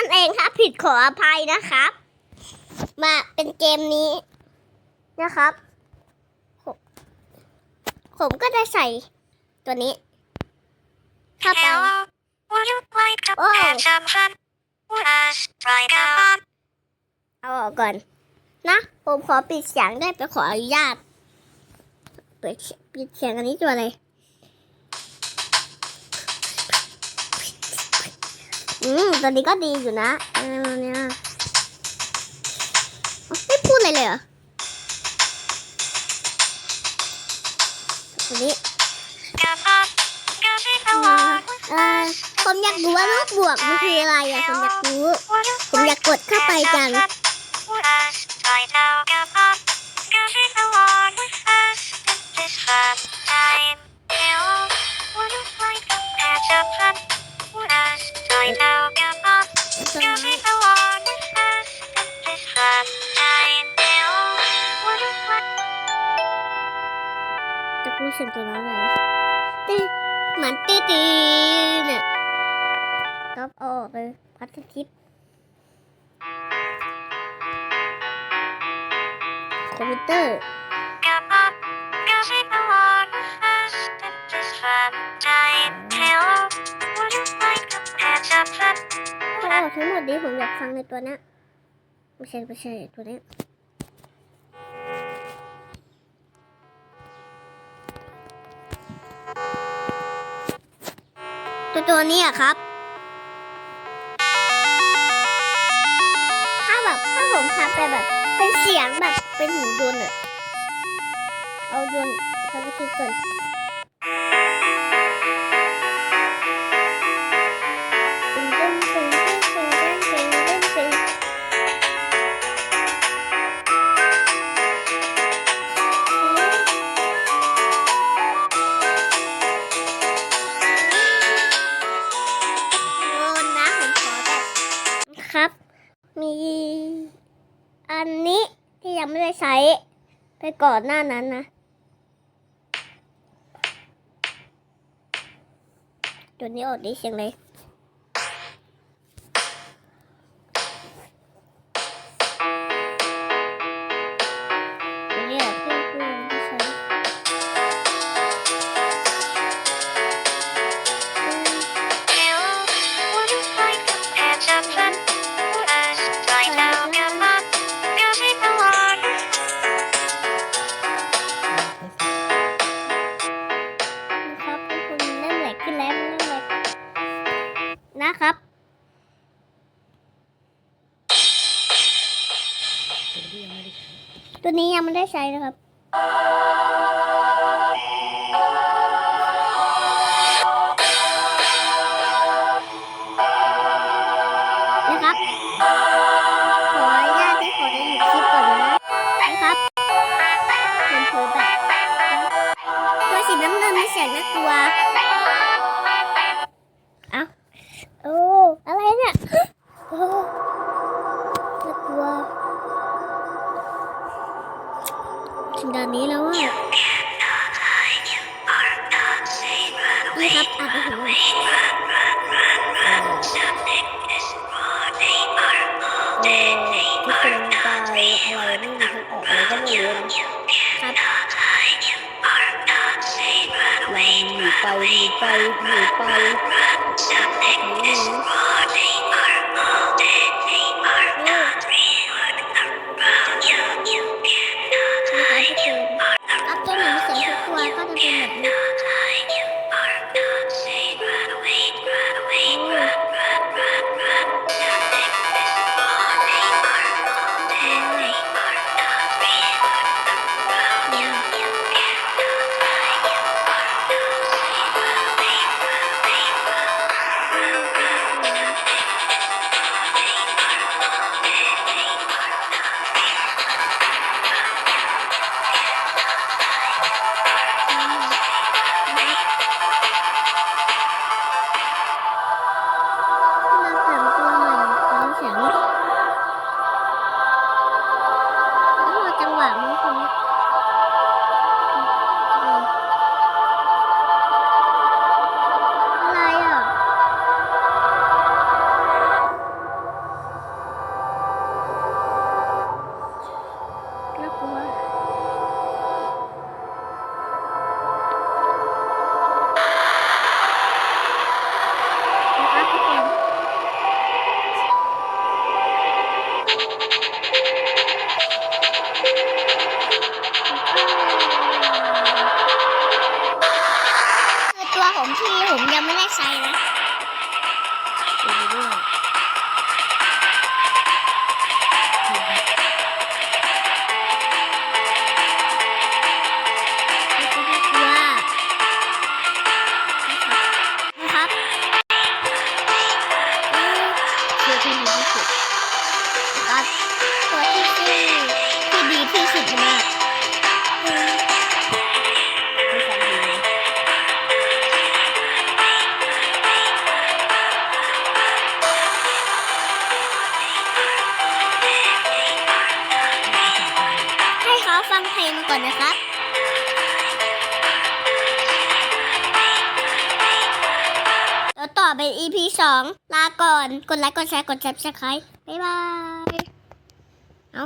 นั่นเองครับ ผิดขออภัยนะครับ มาเป็นเกมนี้นะครับผมผมก็จะใส่ตัวนี้เข้าไป Hello, would you like to Oh. have some fun with us right now? เอาออกก่อน นะ ผมขอปิดเสียงได้ไปขออนุญาตเปิดปิดเสียงอันนี้ตัวอะไอืมตัวนี้ก็ดีอยู่นะเออเนี่ยไม่พูดอะไรเลยเหรอตัวนี้ออผมอยากรู้ว่าลูกบวกมันคืออะไรอะผมอยากรู้ ผมอยากกดเข้าไปจัง you like จะพูดเสียงตัวนั้นอะไรตีเหมือนตีตีเนี่ยก็เอาออกเลยพัดทิปคอมพิวเตอร์ อาออกทั้งหมดนี้ผมอยากฟังในตัวนี้ไม่ใช่ไม่ใช่ตัวนี้ตัวตัวนี้อะครับ ถ้าแบบถ้าผมทำไปแบบ เป็นเสียงแบบเป็นหูยนต์อะเอายนต์ทำไปคิดก่อน ไปก่อนหน้านั้นนะตัวนี้ออกดีเสียงเลย ครับตัวนี้ยังไม่ได้ใช้นะครับ นะครับ ขออนุญาตที่ขอได้หยุดคลิปก่อนนะนะครับมันเผลอแบบตัวสีน้ำเงินไมีเสียงน่ากลัว ถึงด่านนี้แล้วอะนี่ครับอ่านไปถึงไหนเออที่เป็นตายอะไรไม่มีทางออกอะไรก็ไม่รู้นะครับลองหนีไปหนีไปหนีไปหนีนี่ Good night. 啥意思？ อเป็น EP 2 ลาก่อน กดไลค์ กดแชร์ กด subscribe บ๊ายบาย เอา